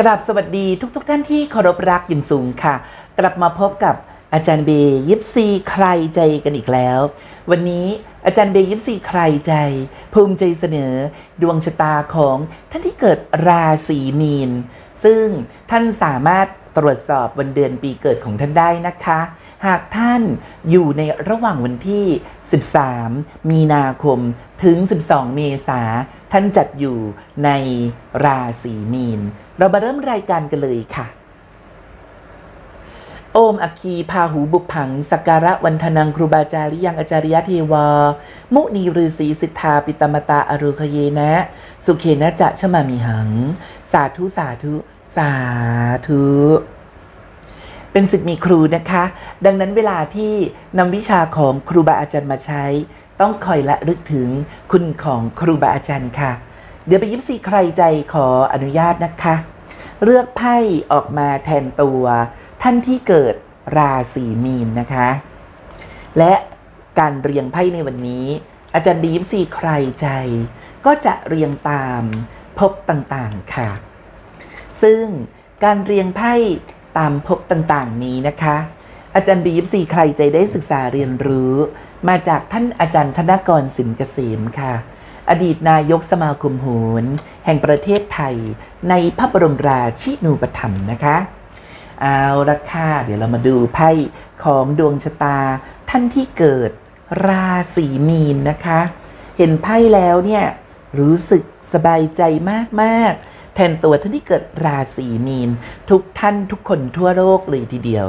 กราบสวัสดีทุกๆทท่านที่เคารพรักอย่างสูงค่ะ กลับมาพบกับอาจารย์เบย์ยิปซีใครใจกันอีกแล้ว วันนี้อาจารย์เบย์ยิปซีใครใจ ภูมิใจเสนอ ดวงชะตาของท่านที่เกิดราศีมีน ซึ่งท่านสามารถตรวจสอบวันเดือนปีเกิดของท่านได้นะคะ หากท่านอยู่ในระหว่างวันที่ 13 มีนาคมถึง 12 เมษาท่านจัดอยู่ในราศีมีน เรามาเริ่มรายการกันเลยค่ะ โอมอคคีพาหูบุพผังสกการะวันธนังครูบาจาริยังอาจาริยเทวา มุนีฤาษีสิทธาปิตมตาอรุคเยนะ สุเขนะจะชมามีหัง สาธุสาธุ สาธุ เป็นสิทธิ์มีครูนะคะ ดังนั้นเวลาที่นำวิชาของครูบาอาจารย์มาใช้ ต้องคอยละลึกถึงคุณของครูบาอาจารย์ค่ะ เดี๋ยวไปยิบซีใครใจขออนุญาตนะคะ เลือกไพ่ออกมาแทนตัว ท่านที่เกิดราศีมีนนะคะ และการเรียงไพ่ในวันนี้ อาจารย์ดีฟซีใครใจ ก็จะเรียงตามภพต่างๆค่ะ ซึ่งการเรียงไพ่ ตามภพต่างๆ นี้นะคะ อาจารย์บีฟซีใครใจได้ศึกษาเรียนรู้ มาจากท่านอาจารย์ธนกรสินเกษมค่ะ อดีตนายกสมาคมโหรแห่งประเทศไทย ในพระบรมราชินูปถัมภ์นะคะเอาละค่ะเดี๋ยวเรามาดูไพ่ของดวงชะตา ท่านที่เกิดราศีมีนนะคะ เห็นไพ่แล้วเนี่ยรู้สึกสบายใจมากๆ แทนตัวท่านที่เกิดราศีมีน ทุกท่านทุกคนทั่วโลกเลยทีเดียว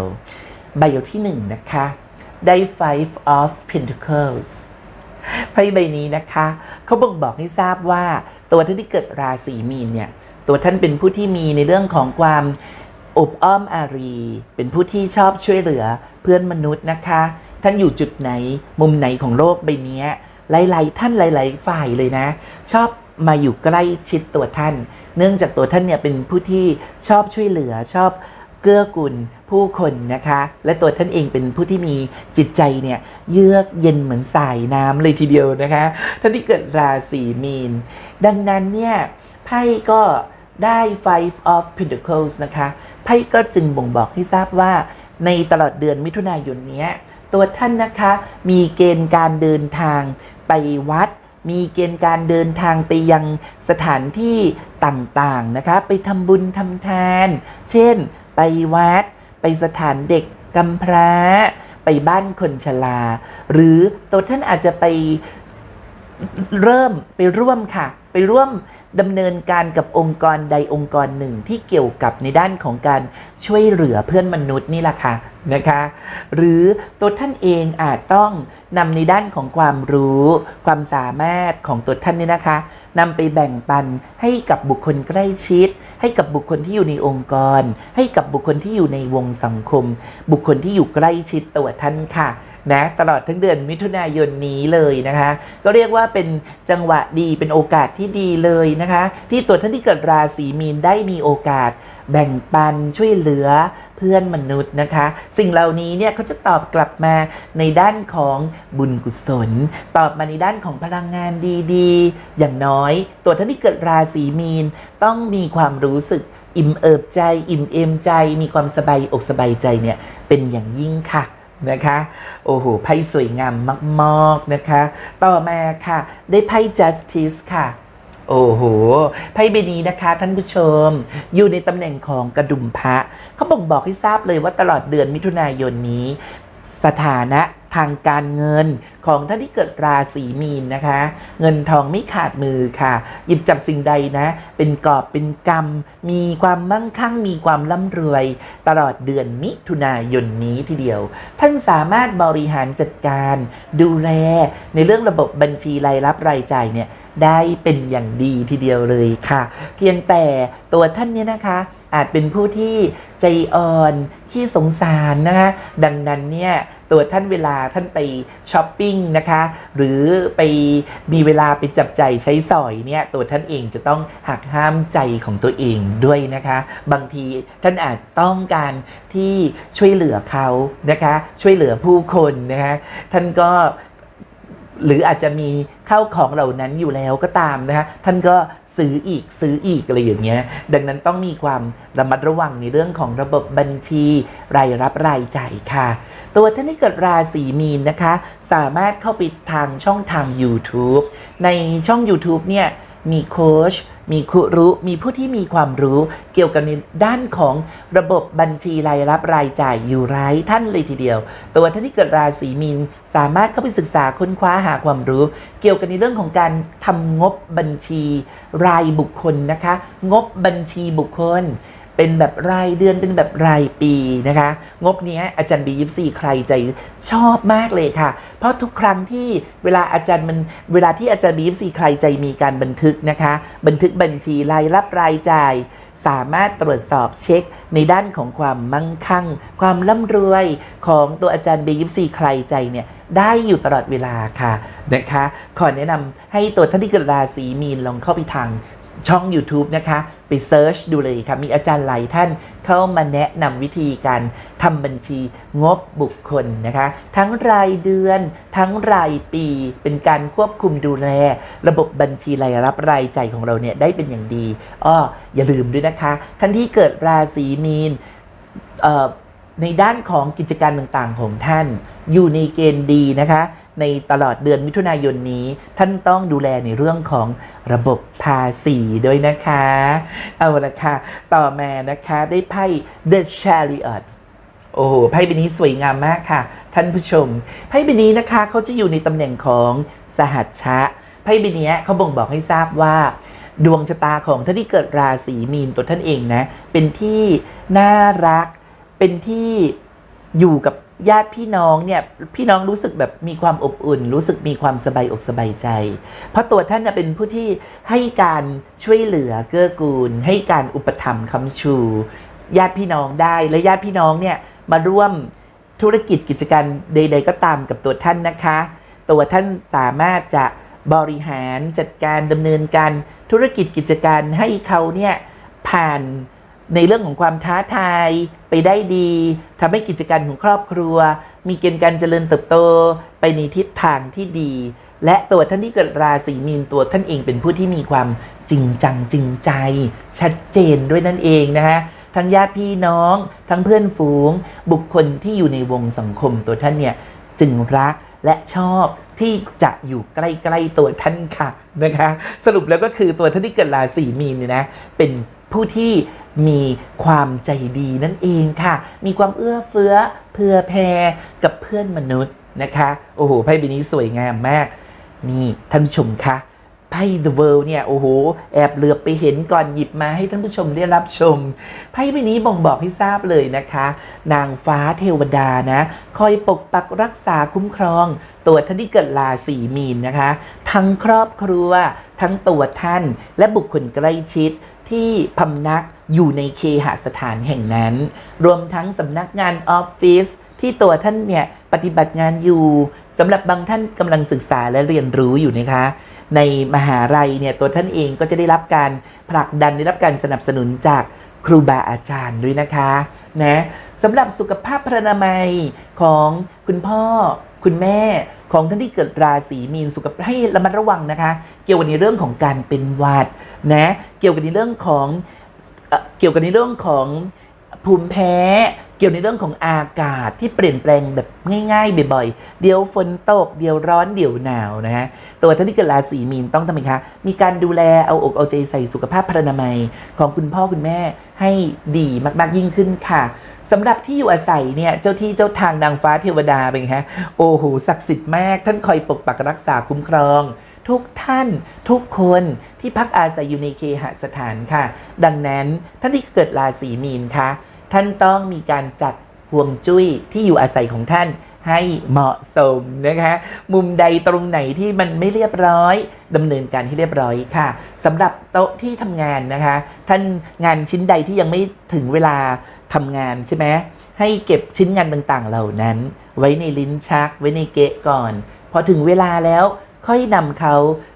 ใบที่หนึ่งนะคะ ได้ five of pentacles ไพ่ใบนี้นะคะเขาบ่งบอกให้ทราบว่าตัวท่านที่เกิดราศีมีนเนี่ย ตัวท่านเป็นผู้ที่มีในเรื่องของความอบอ้อมอารี เป็นผู้ที่ชอบช่วยเหลือเพื่อนมนุษย์นะคะ ท่านอยู่จุดไหนมุมไหนของโลกใบนี้หลาย ๆ ท่านหลาย ๆ ฝ่ายเลยนะ ชอบมาอยู่ใกล้ชิดตัวท่าน เนื่องจากตัวท่านเนี่ยเป็นผู้ที่ชอบช่วยเหลือชอบเกื้อกูลผู้คนนะคะ และตัวท่านเองเป็นผู้ที่มีจิตใจเนี่ยเยือกเย็นเหมือนสายน้ำเลยทีเดียวนะคะ ท่านที่เกิดราศีมีน ดังนั้นเนี่ยไพ่ก็ได้ five of pentacles นะคะไพ่ก็จึงบ่งบอกให้ทราบว่าในตลอดเดือนมิถุนายนนี้ตัวท่านนะคะมีเกณฑ์การเดินทางไปวัด มีเกณฑ์การเดินทางไปยังสถานที่ต่างๆนะคะ ไปทำบุญทำทาน เช่น ไปวัด ไปสถานเด็กกำพร้า ไปบ้านคนชรา หรือตัวท่านอาจจะไปเริ่มไปร่วมค่ะ ไปร่วม ดำเนินการกับองค์กรใดองค์กรหนึ่งที่เกี่ยวกับในด้านของการช่วยเหลือเพื่อนมนุษย์นี่แหละค่ะนะคะ หรือตัวท่านเองอาจต้องนำในด้านของความรู้ ความสามารถของตัวท่านนี่นะคะนำไปแบ่งปันให้กับบุคคลใกล้ชิด ให้กับบุคคลที่อยู่ในองค์กร ให้กับบุคคลที่อยู่ในวงสังคม บุคคลที่อยู่ใกล้ชิดตัวท่านค่ะ นะตลอดทั้งเดือนมิถุนายนนี้เลยนะคะ ก็เรียกว่าเป็นจังหวะดีเป็นโอกาสที่ดีเลยนะคะ ที่ตัวท่านที่เกิดราศีมีนได้มีโอกาส แบ่งปันช่วยเหลือเพื่อนมนุษย์นะคะ สิ่งเหล่านี้เนี่ยเขาจะตอบกลับมาในด้านของบุญกุศล ตอบมาในด้านของพลังงานดีๆ อย่างน้อย ตัวท่านที่เกิดราศีมีนต้องมีความรู้สึกอิ่มเอิบใจ อิ่มเอมใจ มีความสบายอกสบายใจเนี่ยเป็นอย่างยิ่งค่ะ นะคะโอ้โหไพ่สวยงามมากๆนะคะ ต่อมาค่ะ ได้ไพ่ justice ค่ะ โอ้โหไพ่ใบนี้นะคะ ท่านผู้ชม อยู่ในตำแหน่งของกระดุมพระเขาบ่งบอกให้ทราบเลยว่าตลอดเดือนมิถุนายนนี้ สถานะ ทางการเงินของท่านที่เกิดราศีมีนนะคะ เงินทองไม่ขาดมือค่ะ หยิบจับสิ่งใดนะ เป็นกอบเป็นกรรม มีความมั่งคั่ง มีความร่ำรวย ตลอดเดือนมิถุนายนนี้ทีเดียว ท่านสามารถบริหารจัดการ ดูแลในเรื่องระบบบัญชีรายรับรายจ่ายเนี่ยได้เป็นอย่างดีทีเดียวเลยค่ะ เพียงแต่ตัวท่านเนี่ยนะคะอาจเป็นผู้ที่ใจอ่อนขี้สงสารนะคะดังนั้นเนี่ย ตัวท่านเวลาท่านไปช้อปปิ้งนะคะ หรือไปมีเวลาไปจับใจใช้สอยเนี่ยตัวท่านเองจะต้องหักห้ามใจของตัวเองด้วยนะคะ บางทีท่านอาจต้องการที่ช่วยเหลือเขานะคะ ช่วยเหลือผู้คนนะคะท่านก็หรืออาจจะมีเข้าของเหล่านั้นอยู่แล้วก็ตามนะคะท่านก็ ซื้ออีกซื้ออีกอะไรอย่างเงี้ย ดังนั้นต้องมีความระมัดระวังในเรื่องของระบบบัญชีรายรับรายจ่ายค่ะ ตัวท่านที่เกิดราศีมีนนะคะ สามารถเข้าไปทางช่องทาง YouTube ในช่อง YouTube เนี่ยมีโค้ช มีครูรู้มีผู้ที่มีความรู้เกี่ยวกับในด้านของระบบบัญชีรายรับรายจ่ายอยู่ไร้ท่านเลยทีเดียว ตัวท่านที่เกิดราศีมีนสามารถเข้าไปศึกษาค้นคว้าหาความรู้ เกี่ยวกับในเรื่องของการทำงบบัญชีรายบุคคลนะคะ งบบัญชีบุคคล เป็นแบบรายเดือนเป็นแบบรายปีนะคะ งบเนี้ยอาจารย์บียิปซีใครใจชอบมากเลยค่ะ เพราะทุกครั้งที่เวลาอาจารย์มันเวลาที่อาจารย์บียิปซีใครใจมีการบันทึกนะคะ บันทึกบัญชีรายรับรายจ่าย สามารถตรวจสอบเช็คในด้านของความมั่งคั่ง ความร่ำรวยของตัวอาจารย์บียิปซีใครใจเนี่ยได้อยู่ตลอดเวลาค่ะนะคะ ขอแนะนำให้ตัวท่านที่เกิดราศีมีนลองเข้าไปทาง ช่อง YouTube นะคะ ไปเซิร์ชดูเลยค่ะ มีอาจารย์หลายท่านเข้ามาแนะนำวิธีการทำบัญชีงบบุคคลนะคะ ทั้งรายเดือน ทั้งรายปี เป็นการควบคุมดูแล ระบบบัญชีรายรับรายจ่ายของเราเนี่ยได้เป็นอย่างดีอ้ออย่าลืมด้วยนะคะ ท่านที่เกิดราศีมีนในด้านของกิจการต่างๆของท่าน อยู่ในเกณฑ์ดีนะคะ ในตลอดเดือนมิถุนายนนี้ ท่านต้องดูแลในเรื่องของระบบภาษีด้วยนะคะ เอาละค่ะ ต่อมานะคะได้ไพ่ The Chariot โอ้โหไพ่ใบนี้สวยงามมากค่ะ ท่านผู้ชม ไพ่ใบนี้นะคะเขาจะอยู่ในตำแหน่งของสหัชชะไพ่ใบนี้เขาบ่งบอกให้ทราบว่า ดวงชะตาของท่านที่เกิดราศีมีนตัวท่านเองนะ เป็นที่น่ารัก เป็นที่อยู่กับ ญาติพี่น้องเนี่ยพี่น้องรู้สึกแบบมีความอบอุ่น รู้สึกมีความสบายอกสบายใจ เพราะตัวท่านเป็นผู้ที่ให้การช่วยเหลือเกื้อกูล ให้การอุปถัมภ์คำชู ญาติพี่น้องได้และญาติพี่น้องเนี่ยมาร่วมธุรกิจกิจการใด ๆ ก็ตามกับตัวท่านนะคะ ตัวท่านสามารถจะบริหารจัดการดำเนินการธุรกิจกิจการให้เขาเนี่ยผ่าน ในเรื่องของความท้าทายไปได้ดีทำให้กิจการของครอบครัว มีเกณฑ์การเจริญเติบโตไปในทิศทางที่ดี และตัวท่านที่เกิดราศีมีนตัวท่านเองเป็นผู้ที่มีความจริงจังจริงใจ ชัดเจนด้วยนั่นเองนะคะทั้งญาติพี่น้อง ทั้งเพื่อนฝูง บุคคลที่อยู่ในวงสังคมตัวท่านเนี่ยจึงรักและชอบที่จะอยู่ใกล้ๆตัวท่านค่ะนะคะ สรุปแล้วก็คือตัวท่านที่เกิดราศีมีนเนี่ยนะเป็นผู้ที่ มีความใจดีนั่นเองค่ะ มีความเอื้อเฟื้อเผื่อแผ่กับเพื่อนมนุษย์นะคะ โอ้โหไพ่ใบนี้สวยงามมากนี่ท่านผู้ชมคะไพ่ The World เนี่ย โอ้โห แอบเหลือบไปเห็นก่อนหยิบมาให้ท่านผู้ชมได้รับชม ไพ่ใบนี้บ่งบอกให้ทราบเลยนะคะ นางฟ้าเทวดานะ คอยปกปักรักษาคุ้มครอง ตัวท่านที่เกิดราศีมีนนะคะ ทั้งครอบครัว ทั้งตัวท่าน และบุคคลใกล้ชิด ที่พำนักอยู่ในเคหสถานแห่งนั้น รวมทั้งสำนักงานออฟฟิศที่ตัวท่านเนี่ยปฏิบัติงานอยู่สำหรับบางท่านกำลังศึกษาและเรียนรู้อยู่นะคะ ในมหาลัยเนี่ยตัวท่านเองก็จะได้รับการผลักดันได้รับการสนับสนุนจากครูบาอาจารย์ด้วยนะคะนะสำหรับสุขภาพพรรณนามัยของคุณพ่อ คุณแม่ของท่านที่เกิดราศีมีนสุขภาพให้ระมัดระวังนะคะ เกี่ยวกับในเรื่องของการเป็นหวัดนะเกี่ยวกับในเรื่องของเอ่อเกี่ยวกับในเรื่องของ ภูมิแพ้ เกี่ยวในเรื่องของอากาศที่เปลี่ยนแปลงแบบง่ายๆบ่อยๆ เดี๋ยวฝนตก เดี๋ยวร้อนเดี๋ยวหนาวนะฮะ ตัวท่านที่เกิดราศีมีนต้องทำไมคะ มีการดูแลเอาอกเอาใจใส่สุขภาพพรรณนามัยของคุณพ่อคุณแม่ให้ดีมากๆยิ่งขึ้นค่ะสำหรับที่อยู่อาศัยเนี่ยเจ้าที่เจ้าทางนางฟ้าเทวดาเป็นไงฮะโอ้โหศักดิ์สิทธิ์มาก ท่านคอยปกปักรักษาคุ้มครองทุกท่านทุกคนที่พักอาศัยอยู่ในเคหสถานค่ะ ดังนั้นท่านที่เกิดราศีมีนคะ ท่านต้องมีการจัดห่วงจุ้ยที่อยู่อาศัยของท่านให้เหมาะสมนะคะ มุมใดตรงไหนที่มันไม่เรียบร้อยดำเนินการให้เรียบร้อยค่ะสำหรับโต๊ะที่ทำงานนะคะ ท่านงานชิ้นใดที่ยังไม่ถึงเวลาทำงานใช่ไหมให้เก็บชิ้นงานต่างๆ เหล่านั้น ไว้ในลิ้นชัก ไว้ในเกะก่อน พอถึงเวลาแล้วค่อยนำเขา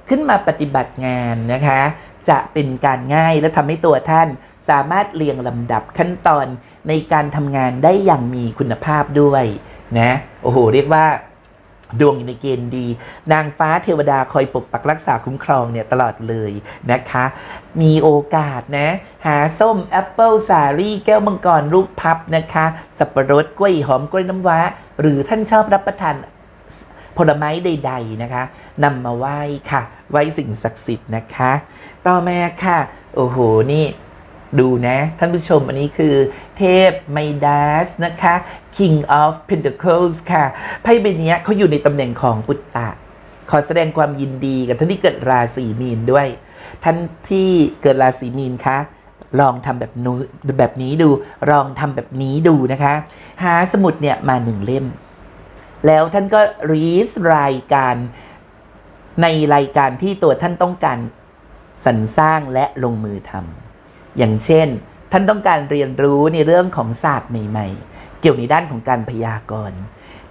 ขึ้นมาปฏิบัติงานนะคะ จะเป็นการง่ายและทำให้ตัวท่าน สามารถเรียงลำดับขั้นตอนในการทำงานได้อย่างมีคุณภาพด้วยนะโอ้โหเรียกว่าดวงอยู่ในเกณฑ์ดี นางฟ้าเทวดาคอยปกปักรักษาคุ้มครองเนี่ยตลอดเลยนะคะ มีโอกาสนะ หาส้มแอปเปิลสาลี่แก้วมังกรลูกพับนะคะ สับปะรดกล้วยหอมกล้วยน้ำว้า หรือท่านชอบรับประทานผลไม้ใด ๆนะคะนำมาไหว้ค่ะ ไหว้สิ่งศักดิ์สิทธิ์นะคะ ต่อมาค่ะ โอ้โหนี่ ดูนะท่านผู้ชมอันนี้คือเทพไมดัสนะคะ King of Pentacles ค่ะไพ่ใบนี้เขาอยู่ในตำแหน่งของปุตตะ ขอแสดงความยินดีกับท่านที่เกิดราศีมีนด้วย ท่านที่เกิดราศีมีนคะลองทำแบบนู้แบบนี้ดู ลองทำแบบนี้ดูนะคะ หาสมุดเนี่ยมาหนึ่งเล่ม แล้วท่านก็รีสรายการในรายการที่ตัวท่านต้องการสรรสร้างและลงมือทำ อย่างเช่น ท่านต้องการเรียนรู้ในเรื่องของศาสตร์ใหม่ๆ เกี่ยวในด้านของการพยากรณ์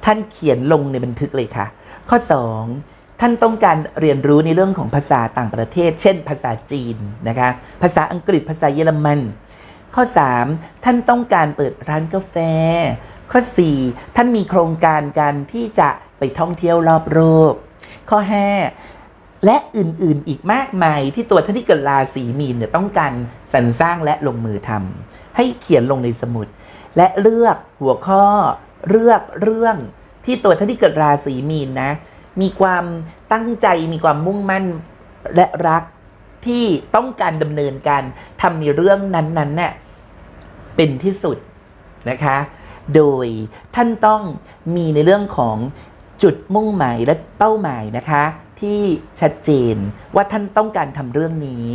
ท่านเขียนลงในบันทึกเลยค่ะ ข้อ 2 ท่านต้องการเรียนรู้ในเรื่องของภาษาต่างประเทศ เช่น ภาษาจีนนะคะ ภาษาอังกฤษ ภาษาเยอรมัน ข้อ 3 ท่านต้องการเปิดร้านกาแฟ ข้อ 4 ท่านมีโครงการการที่จะไปท่องเที่ยวรอบโลกข้อ 5 และอื่นๆอีกมากมายที่ตัวท่านที่เกิดราศีมีนเนี่ยต้องการสรรสร้างและลงมือทำให้เขียนลงในสมุด และเลือกหัวข้อเลือกเรื่องที่ตัวท่านที่เกิดราศีมีนนะ มีความตั้งใจมีความมุ่งมั่นและรักที่ต้องการดำเนินการทำในเรื่องนั้นๆเนี่ยเป็นที่สุดนะคะ โดยท่านต้องมีในเรื่องของจุดมุ่งหมายและเป้าหมายนะคะ ที่ชัดเจนว่าท่านต้องการทำเรื่องนี้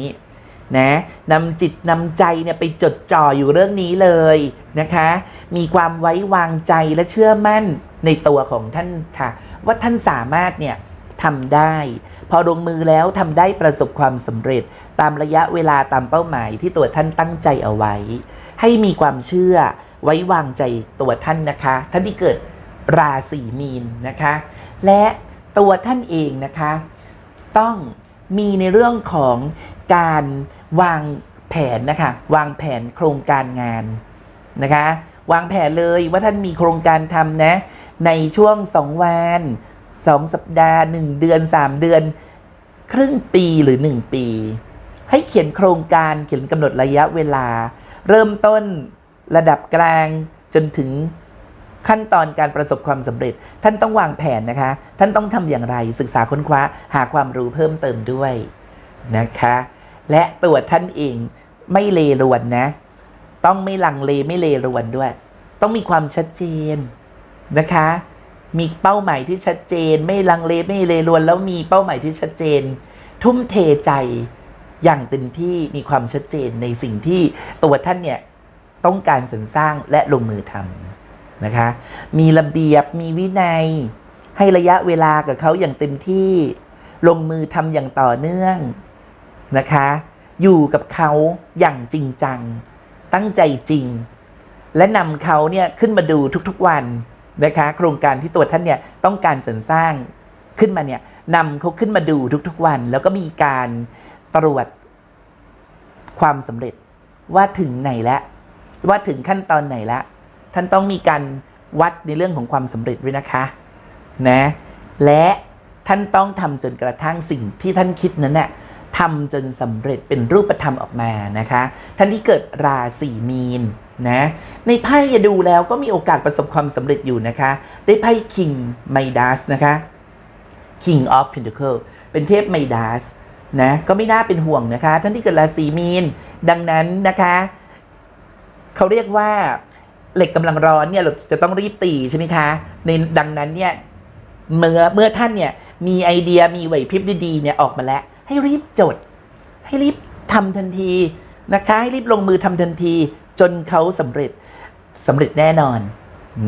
นะนำจิตนำใจเนี่ยไปจดจ่ออยู่เรื่องนี้เลยนะคะ มีความไว้วางใจและเชื่อมั่นในตัวของท่านค่ะ ว่าท่านสามารถเนี่ยทำได้ พอลงมือแล้วทำได้ประสบความสำเร็จ ตามระยะเวลาตามเป้าหมายที่ตัวท่านตั้งใจเอาไว้ ให้มีความเชื่อไว้วางใจตัวท่านนะคะ ท่านที่เกิดราศีมีนนะคะ และ ตัวท่านเองนะคะ ต้องมีในเรื่องของการวางแผนนะคะวางแผนโครงการงานนะคะ วางแผนเลยว่าท่านมีโครงการทำนะ ในช่วง2วัน2สัปดาห์1เดือน3เดือน ครึ่งปีหรือ1ปี ให้เขียนโครงการเขียนกำหนดระยะเวลา เริ่มต้นระดับกลางจนถึง ขั้นตอนการประสบความสำเร็จ ท่านต้องวางแผนนะคะ ท่านต้องทำอย่างไรศึกษาค้นคว้าหาความรู้เพิ่มเติมด้วยนะคะ และตัวท่านเองไม่เลรวนนะ ต้องไม่ลังเลไม่เลรวนด้วย ต้องมีความชัดเจนนะคะ มีเป้าหมายที่ชัดเจน ไม่ลังเลไม่เลรวน แล้วมีเป้าหมายที่ชัดเจน ทุ่มเทใจอย่างเต็มที่มีความชัดเจนในสิ่งที่ตัวท่านเนี่ยต้องการสรรสร้างและลงมือทำ นะคะ มีระเบียบมีวินัย ให้ระยะเวลากับเขาอย่างเต็มที่ลงมือทำอย่างต่อเนื่องนะคะ อยู่กับเขาอย่างจริงจัง ตั้งใจจริง และนำเขาเนี่ยขึ้นมาดูทุกๆวันนะคะ โครงการที่ตัวท่านเนี่ยต้องการสรรสร้างขึ้นมาเนี่ยนำเขาขึ้นมาดูทุกๆวัน แล้วก็มีการตรวจความสำเร็จว่าถึงไหนแล้ว ว่าถึงขั้นตอนไหนแล้ว ท่านต้องมีการวัดในเรื่องของความสำเร็จด้วยนะคะนะและท่านต้องทำจนกระทั่งสิ่งที่ท่านคิดนั้นน่ะทำจนสำเร็จเป็นรูปธรรมออกมานะคะ ท่านที่เกิดราศีมีนนะในไพ่จะดูแล้วก็มีโอกาสประสบความสำเร็จอยู่นะคะ ได้ไพ่ King Midas นะคะ King of Pentacles เป็นเทพไมดัสนะก็ไม่น่าเป็นห่วงนะคะ ท่านที่เกิดราศีมีน ดังนั้นนะคะ เขาเรียกว่า เหล็กกำลังร้อนเนี่ยเราจะต้องรีบตีใช่ไหมคะ ในดังนั้นเนี่ยเมื่อเมื่อท่านเนี่ยมีไอเดียมีไหวพริบดีๆเนี่ยออกมาแล้ว ให้รีบจด ให้รีบทำทันทีนะคะให้รีบลงมือทำทันที จนเขาสำเร็จสำเร็จแน่นอน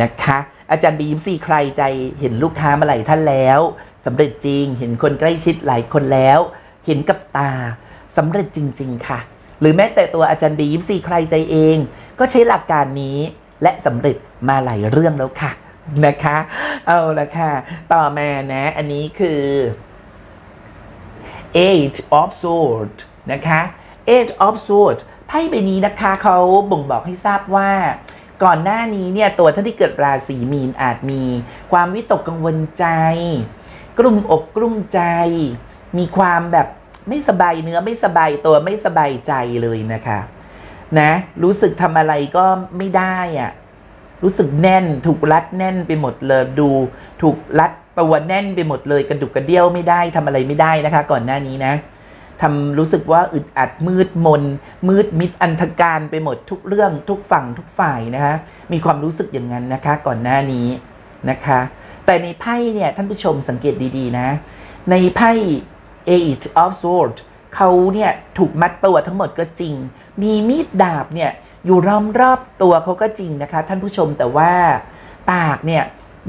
นะคะ อาจารย์บีมซีใครใจเห็นลูกค้ามาหลายท่านแล้วสำเร็จจริง เห็นคนใกล้ชิดหลายคนแล้ว เห็นกับตาสำเร็จจริง ๆ ค่ะ หรือแม้แต่ตัวอาจารย์บีมซีใครใจเอง ก็ใช้หลักการนี้ และสำเร็จมาหลายเรื่องแล้วค่ะนะคะ เอาละค่ะ ต่อมานะ อันนี้คือ eight of sword นะคะ eight of sword ไพ่ใบนี้นะคะเขาบ่งบอกให้ทราบว่า ก่อนหน้านี้เนี่ย ตัวท่านที่เกิดราศีมีนอาจมี ความวิตกกังวลใจ กลุ่มอกกลุ่มใจ มีความแบบไม่สบายเนื้อไม่สบายตัวไม่สบายใจเลยนะคะ นะ รู้สึกทำอะไรก็ไม่ได้อะรู้สึกแน่น ถูกรัดแน่นไปหมดเลยดู ถูกรัดตัวแน่นไปหมดเลยกระดุกกระเดี่ยวไม่ได้ทำอะไรไม่ได้นะคะ ก่อนหน้านี้นะทำรู้สึกว่าอึดอัดมืดมน มืดมิดอันธการไปหมดทุกเรื่องทุกฝั่งทุกฝ่ายนะคะ มีความรู้สึกอย่างนั้นนะคะ ก่อนหน้านี้นะคะ แต่ในไพ่เนี่ยท่านผู้ชมสังเกตดีๆนะ ในไพ่ Eight of Swords เขาเนี่ยถูกมัดตัวทั้งหมดก็จริง มีมีดดาบเนี่ยอยู่รอมรอบตัวเขาก็จริงนะคะ ท่านผู้ชมแต่ว่าปากเนี่ย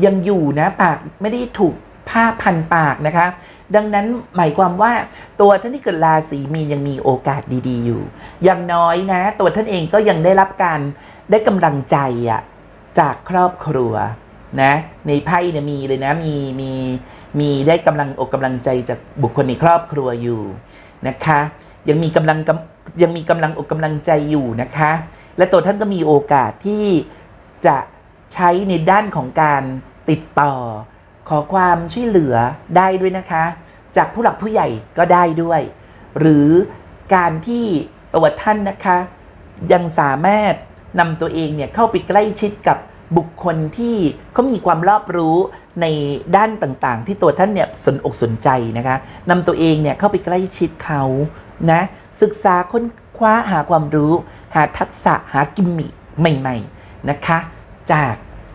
ยังอยู่นะปากไม่ได้ถูกผ้าพันปากนะคะ ดังนั้นหมายความว่าตัวท่านที่เกิดราศีมีนยังมีโอกาสดีๆ อยู่ อย่างน้อยนะ ตัวท่านเองก็ยังได้รับการได้กำลังใจอะจากครอบครัวนะในไพ่เนี่ยมีเลยนะมีมีมีได้กำลังอกกำลังใจจากบุคคลในครอบครัวอยู่ นะคะ ยังมีกำลังกำยังมีกำลังอกกำลังใจอยู่นะคะ และตัวท่านก็มีโอกาสที่จะใช้ในด้านของการติดต่อ ขอความช่วยเหลือได้ด้วยนะคะ จากผู้หลักผู้ใหญ่ก็ได้ด้วย หรือการที่ตัวท่านนะคะ ยังสามารถนำตัวเองเนี่ยเข้าไปใกล้ชิดกับ บุคคลที่เขามีความรอบรู้ในด้านต่างๆ ที่ตัวท่านเนี่ยสนอกสนใจนะคะนำตัวเองเนี่ยเข้าไปใกล้ชิดเขานะศึกษาค้นคว้าหาความรู้ หาทักษะหากิมมิคใหม่ๆนะคะ จาก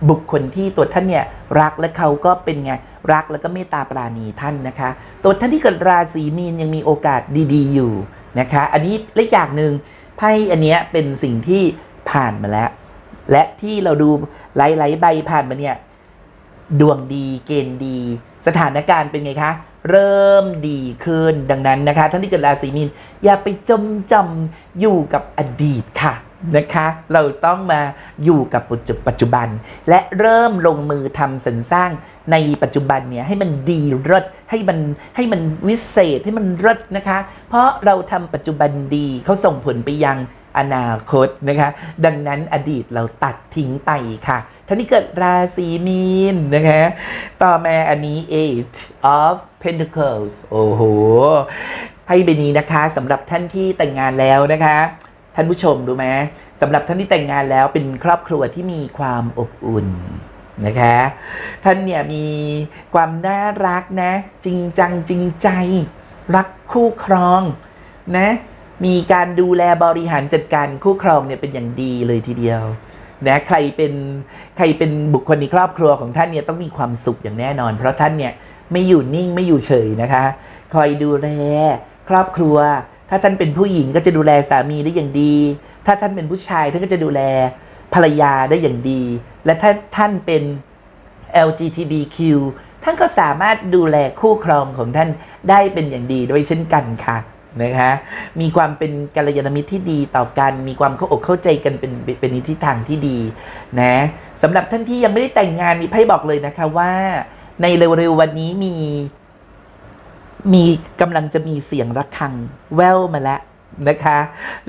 บุคคลที่ตัวท่านเนี่ยรักและเขาก็เป็นไงรักแล้วก็เมตตาปราณีท่านนะคะ ตัวท่านที่เกิดราศีมีนยังมีโอกาสดีๆอยู่นะคะ อันนี้และอย่างหนึ่งไพ่อันเนี้ยเป็นสิ่งที่ผ่านมาแล้ว และที่เราดูไลท์ๆใบผ่านมาเนี่ย ดวงดีเกณฑ์ดี สถานการณ์เป็นไงคะ เริ่มดีขึ้นดังนั้นนะคะ ท่านที่เกิดราศีมีนอย่าไปจมจำอยู่กับอดีตค่ะนะคะ เราต้องมาอยู่กับปัจจุบัน และเริ่มลงมือทำสรรสร้างในปัจจุบันเนี่ยให้มันดีเลิศให้มันให้มันวิเศษให้มันเลิศนะคะ เพราะเราทำปัจจุบันดีเขาส่งผลไปยัง อนาคตนะคะ ดังนั้นอดีตเราตัดทิ้งไปค่ะท่านที่เกิดราศีมีนนะคะ ต่อมาอันนี้ eight of pentacles โอ้โหไพ่ใบนี้นะคะสำหรับท่านที่แต่งงานแล้วนะคะ ท่านผู้ชมดูไหมสำหรับท่านที่แต่งงานแล้วเป็นครอบครัวที่มีความอบอุ่นนะคะ ท่านเนี่ยมีความน่ารักนะ จริงจังจริงใจ รักคู่ครองนะ มีการดูแลบริหารจัดการคู่ครองเนี่ยเป็นอย่างดีเลยทีเดียวนะใครเป็นใครเป็นบุคคลในครอบครัวของท่านเนี่ยต้องมีความสุขอย่างแน่นอน เพราะท่านเนี่ยไม่อยู่นิ่งไม่อยู่เฉยนะคะ คอยดูแลครอบครัว ถ้าท่านเป็นผู้หญิงก็จะดูแลสามีได้อย่างดี ถ้าท่านเป็นผู้ชายท่านก็จะดูแลภรรยาได้อย่างดี และถ้าท่านเป็น LGBTQ ท่านก็สามารถดูแลคู่ครองของท่านได้เป็นอย่างดีด้วยเช่นกันค่ะ นะคะมีความเป็นกัลยาณมิตรที่ดีต่อกัน มีความเข้าอกเข้าใจกันเป็นเป็นทิศทางที่ดีนะสำหรับท่านที่ยังไม่ได้แต่งงานมีไพ่บอกเลยนะคะว่า ในเร็วๆวันนี้มีมีกำลังจะมีเสียงระฆังแววมาแล้วนะคะ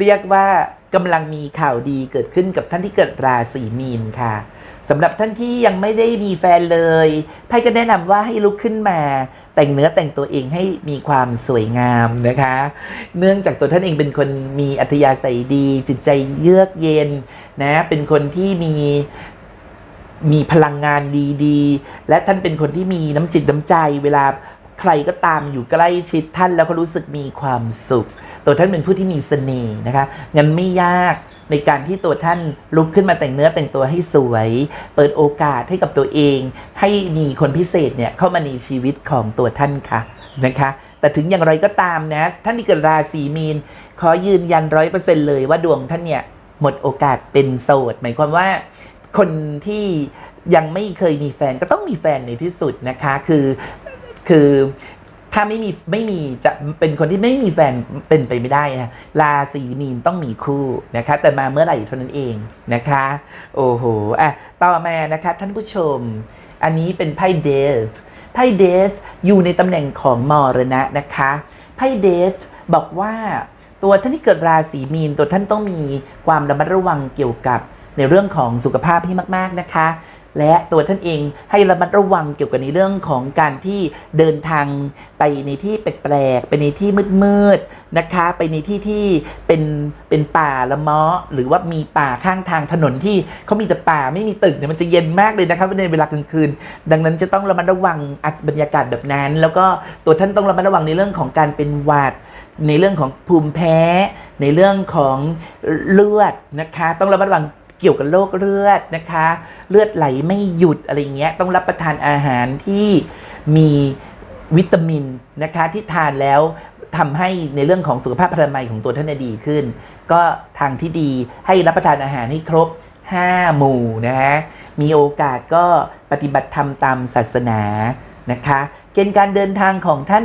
เรียกว่ากำลังมีข่าวดีเกิดขึ้นกับท่านที่เกิดราศีมีนค่ะ สำหรับท่านที่ยังไม่ได้มีแฟนเลยไพ่ก็แนะนำว่าให้ลุกขึ้นมา แต่งเนื้อแต่งตัวเองให้มีความสวยงามนะคะ เนื่องจากตัวท่านเองเป็นคนมีอัธยาศัยดี จิตใจเยือกเย็นนะ เป็นคนที่มีมีพลังงานดีๆ และท่านเป็นคนที่มีน้ำจิตน้ำใจ เวลาใครก็ตามอยู่ใกล้ชิดท่านแล้วก็รู้สึกมีความสุข ตัวท่านเป็นผู้ที่มีเสน่ห์นะคะงั้นไม่ยาก ในการที่ตัวท่านลุกขึ้นมาแต่งเนื้อแต่งตัวให้สวย เปิดโอกาสให้กับตัวเอง ให้มีคนพิเศษเนี่ยเข้ามาในชีวิตของตัวท่านค่ะนะคะแต่ถึงอย่างไรก็ตามนะ ท่านที่เกิดราศีมีน ขอยืนยันร้อยเปอร์เซ็นเลยว่าดวงท่านเนี่ยหมดโอกาสเป็นโสด หมายความว่าคนที่ยังไม่เคยมีแฟนก็ต้องมีแฟนในที่สุดนะคะ คือคือ ถ้าไม่มีไม่มีจะเป็นคนที่ไม่มีแฟนเป็นไปไม่ได้นะราศีมีนต้องมีคู่นะคะ แต่มาเมื่อไหร่เท่านั้นเองนะคะ โอ้โหอะต่อมานะคะท่านผู้ชม อันนี้เป็นไพ่เดฟไพ่เดฟอยู่ในตำแหน่งของมรณะนะคะไพ่เดฟบอกว่าตัวท่านที่เกิดราศีมีนตัวท่านต้องมีความระมัดระวังเกี่ยวกับในเรื่องของสุขภาพให้มาก ๆนะคะ และตัวท่านเองให้ระมัดระวังเกี่ยวกับในเรื่องของการที่เดินทางไปในที่แปลกๆไปในที่มืดๆนะคะ ไปในที่ที่เป็นเป็นป่าละเมาะ หรือว่ามีป่าข้างทางถนนที่เขามีแต่ป่าไม่มีตึกเนี่ยมันจะเย็นมากเลยนะคะในเวลากลางคืน ดังนั้นจะต้องระมัดระวังอับรรยากาศแบบนั้น แล้วก็ตัวท่านต้องระมัดระวังในเรื่องของการเป็นหวัดในเรื่องของภูมิแพ้ ในเรื่องของเลือดนะคะ ต้องระมัดระวัง เกี่ยวกับโรคเลือดนะคะ เลือดไหลไม่หยุดอะไรเงี้ยต้องรับประทานอาหารที่มีวิตามินนะคะที่ทานแล้วทำให้ในเรื่องของสุขภาพพนามัยของตัวท่านดีขึ้น ก็ทางที่ดีให้รับประทานอาหารให้ครบ 5 หมู่นะคะมีโอกาสก็ปฏิบัติธรรมตามศาสนานะคะ เกณฑ์การเดินทางของท่าน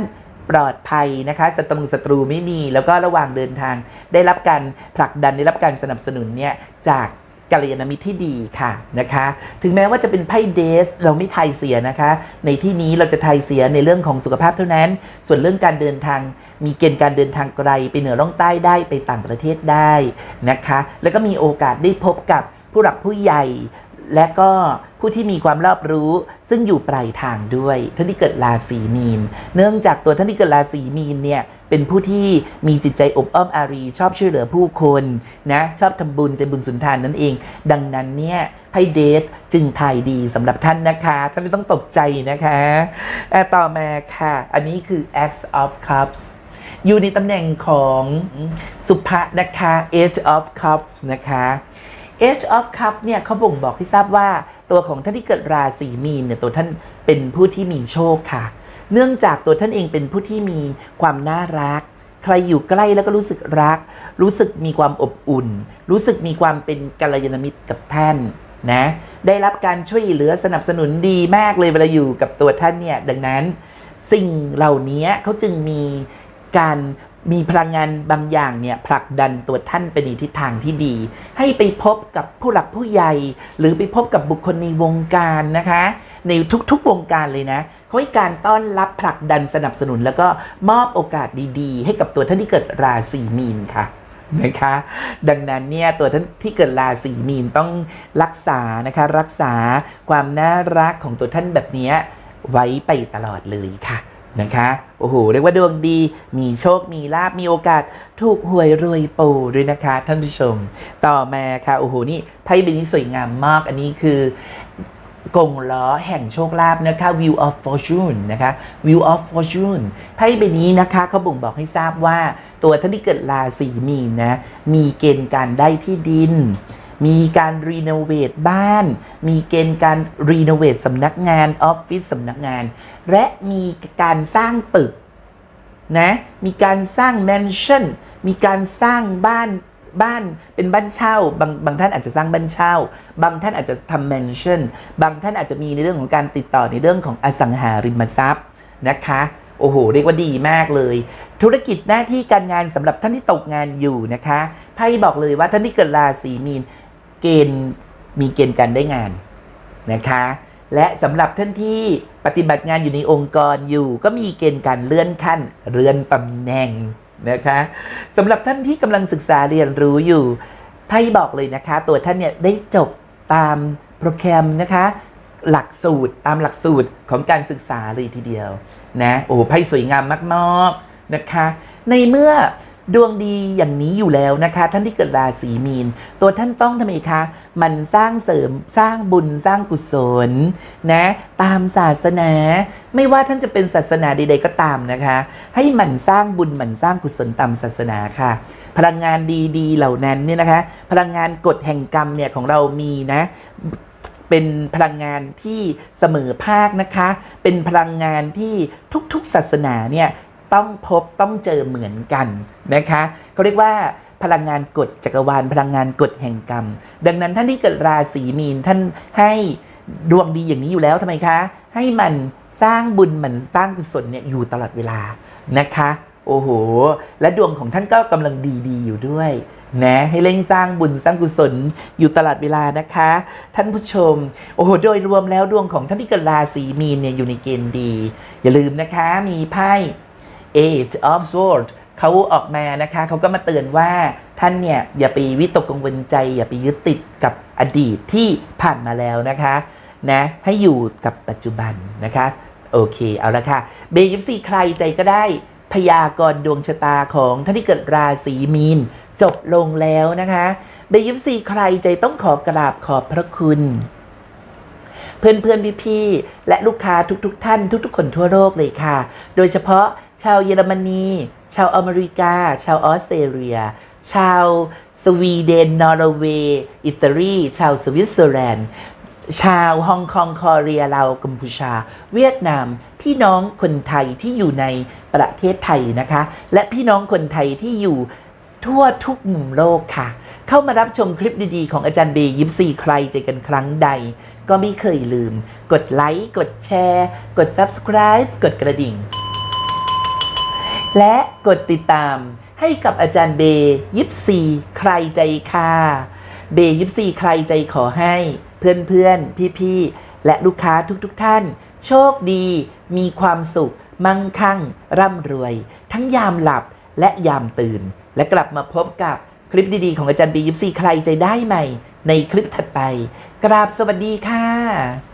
ปลอดภัยนะคะศัตรูศัตรูไม่มี แล้วก็ระหว่างเดินทาง ได้รับการผลักดันได้รับการสนับสนุนเนี่ยจาก กัลยาณมิตรที่ดีค่ะนะคะ ถึงแม้ว่าจะเป็นไพ่เดสเราไม่ทายเสียนะคะ ในที่นี้เราจะทายเสียในเรื่องของสุขภาพเท่านั้น ส่วนเรื่องการเดินทาง มีเกณฑ์การเดินทางไกลไปเหนือล่องใต้ได้ไปต่างประเทศได้นะคะ แล้วก็มีโอกาสได้พบกับผู้หลักผู้ใหญ่ และก็ผู้ที่มีความรอบรู้ซึ่งอยู่ปลายทางด้วย ท่านที่เกิดราศีมีน เนื่องจากตัวท่านที่เกิดราศีมีนเนี่ยเป็นผู้ที่มีจิตใจอบอ้อมอารี ชอบช่วยเหลือผู้คนนะชอบทำบุญใจบุญสุนทานนั่นเอง ดังนั้นเนี่ยไพ่เดทจึงทายดีสำหรับท่านนะคะท่านไม่ต้องตกใจนะคะอะต่อมาค่ะ อันนี้คือ X of Cups อยู่ในตำแหน่งของสุภะนะคะ Eight of Cups นะคะ Age of Cup เนี่ยเขาบ่งบอกให้ทราบว่า ตัวของท่านที่เกิดราศีมีนเนี่ยตัวท่านเป็นผู้ที่มีโชคค่ะ เนื่องจากตัวท่านเองเป็นผู้ที่มีความน่ารัก ใครอยู่ใกล้แล้วก็รู้สึกรัก รู้สึกมีความอบอุ่น รู้สึกมีความเป็นกัลยาณมิตรกับท่านนะ ได้รับการช่วยเหลือสนับสนุนดีมากเลยเวลาอยู่กับตัวท่านเนี่ย ดังนั้น สิ่งเหล่านี้เขาจึงมีการ มีพลังงานบางอย่างเนี่ยผลักดันตัวท่านไปในทิศทางที่ดี ให้ไปพบกับผู้หลักผู้ใหญ่ หรือไปพบกับบุคคลในวงการนะคะ ในทุกๆวงการเลยนะเขาให้การต้อนรับผลักดันสนับสนุน แล้วก็มอบโอกาสดีๆ ให้กับตัวท่านที่เกิดราศีมีนค่ะนะคะดังนั้นเนี่ยตัวท่านที่เกิดราศีมีนต้องรักษานะคะรักษาความน่ารักของตัวท่านแบบนี้ไว้ไปตลอดเลยค่ะ นะคะโอ้โหเรียกว่าดวงดี มีโชค มีลาบมีโอกาส ถูกหวยรวยปูด้วยนะคะ ท่านผู้ชม ต่อมาค่ะโอ้โหนี่ไพ่ใบนี้สวยงามมาก อันนี้คือกงล้อแห่งโชคลาภนะคะ Wheel of Fortune นะคะ Wheel of Fortune ไพ่ใบนี้นะคะเขาบ่งบอกให้ทราบว่า ตัวท่านที่เกิดราศีมีนนะ มีเกณฑ์การได้ที่ดินมีการรีโนเวทบ้าน มีเกณฑ์การรีโนเวทสำนักงานออฟฟิศสำนักงาน และมีการสร้างตึกนะมีการสร้างแมนชั่นมีการสร้างบ้านบ้านเป็นบ้านเช่าบางบางท่านอาจจะสร้างบ้านเช่า บางท่านอาจจะทำแมนชั่นบางท่านอาจจะมีในเรื่องของการติดต่อในเรื่องของอสังหาริมทรัพย์นะคะโอ้โห เรียกว่าดีมากเลย ธุรกิจหน้าที่การงานสำหรับท่านที่ตกงานอยู่นะคะไพ่บอกเลยว่าท่านที่เกิดราศีมีนเกณฑ์มีเกณฑ์การได้งานนะคะ และสำหรับท่านที่ ปฏิบัติงานอยู่ในองค์กรอยู่ ก็มีเกณฑ์การเลื่อนขั้นเลื่อนตำแหน่งนะคะสำหรับท่านที่กำลังศึกษาเรียนรู้อยู่ไพ่บอกเลยนะคะ ตัวท่านเนี่ยได้จบตามโปรแกรมนะคะ หลักสูตรตามหลักสูตรของการศึกษาเลยทีเดียวนะโอ้โหไพ่สวยงามมากๆนะคะ ในเมื่อ ดวงดีอย่างนี้อยู่แล้วนะคะ ท่านที่เกิดราศีมีน ตัวท่านต้องทำไมคะ มันสร้างเสริมสร้างบุญสร้างกุศลนะ ตามศาสนา ไม่ว่าท่านจะเป็นศาสนาใดๆก็ตามนะคะ ให้หมั่นสร้างบุญหมั่นสร้างกุศลตามศาสนาค่ะ พลังงานดีๆเหล่านั้นเนี่ยนะคะ พลังงานกฎแห่งกรรมเนี่ยของเรามีนะเป็นพลังงานที่เสมอภาคนะคะ เป็นพลังงานที่ทุกๆศาสนาเนี่ย ต้องพบต้องเจอเหมือนกันนะคะเขาเรียกว่าพลังงานกฎจักรวาลพลังงานกฎแห่งกรรม ดังนั้นท่านที่เกิดราศีมีนท่านให้ดวงดีอย่างนี้อยู่แล้วทำไมคะ ให้มันสร้างบุญมันสร้างกุศลเนี่ยอยู่ตลอดเวลานะคะ โอ้โห และดวงของท่านก็กำลังดีๆอยู่ด้วยนะให้เร่งสร้างบุญสร้างกุศลอยู่ตลอดเวลานะคะ ท่านผู้ชม โอ้โห โดยรวมแล้วดวงของท่านที่เกิดราศีมีนเนี่ยอยู่ในเกณฑ์ดี อย่าลืมนะคะมีไพ่ Eight of Swords เขาออกมานะคะเขาก็มาเตือนว่าท่านเนี่ยอย่าไปวิตกกังวลใจ อย่าไปยึดติดกับอดีตที่ผ่านมาแล้วนะคะนะให้อยู่กับปัจจุบันนะคะโอเคเอาละค่ะเบยิปซีใครใจก็ได้พยากรณ์ดวงชะตาของท่านที่เกิดราศีมีน จบลงแล้วนะคะเบยิปซีใครใจต้องขอกราบขอบพระคุณ เพื่อนเพื่อนพี่พี่ๆและลูกค้าทุกๆทท่านทุก ๆ คนทั่วโลกเลยค่ะ โดยเฉพาะ ชาวเยอรมนี ชาวอเมริกา ชาวออสเตรเลีย ชาวสวีเดน นอร์เวย์ อิตาลี ชาวสวิตเซอร์แลนด์ ชาวฮ่องกงคอเรียลาวกัมพูชา เวียดนาม พี่น้องคนไทยที่อยู่ในประเทศไทยนะคะ และพี่น้องคนไทยที่อยู่ทั่วทุกมุมโลกค่ะ เข้ามารับชมคลิปดีๆ ของอาจารย์เบย์ยิปซีใครใจอกันครั้งใด ก็ไม่เคยลืม กดไลค์ กดแชร์ กด Subscribe กดกระดิ่ง และกดติดตามให้กับอาจารย์เบย์ยิปซีใครใจค่ะเบย์ยิปซีใครใจขอให้เพื่อนๆ พี่ๆ และลูกค้าทุกๆทท่าน โชคดี มีความสุข มั่งคั่ง ร่ำรวย ทั้งยามหลับและยามตื่น และกลับมาพบกับคลิปดีๆ ของอาจารย์เบย์ยิปซีใครใจได้ใหม่ ในคลิปถัดไป กราบสวัสดีค่ะ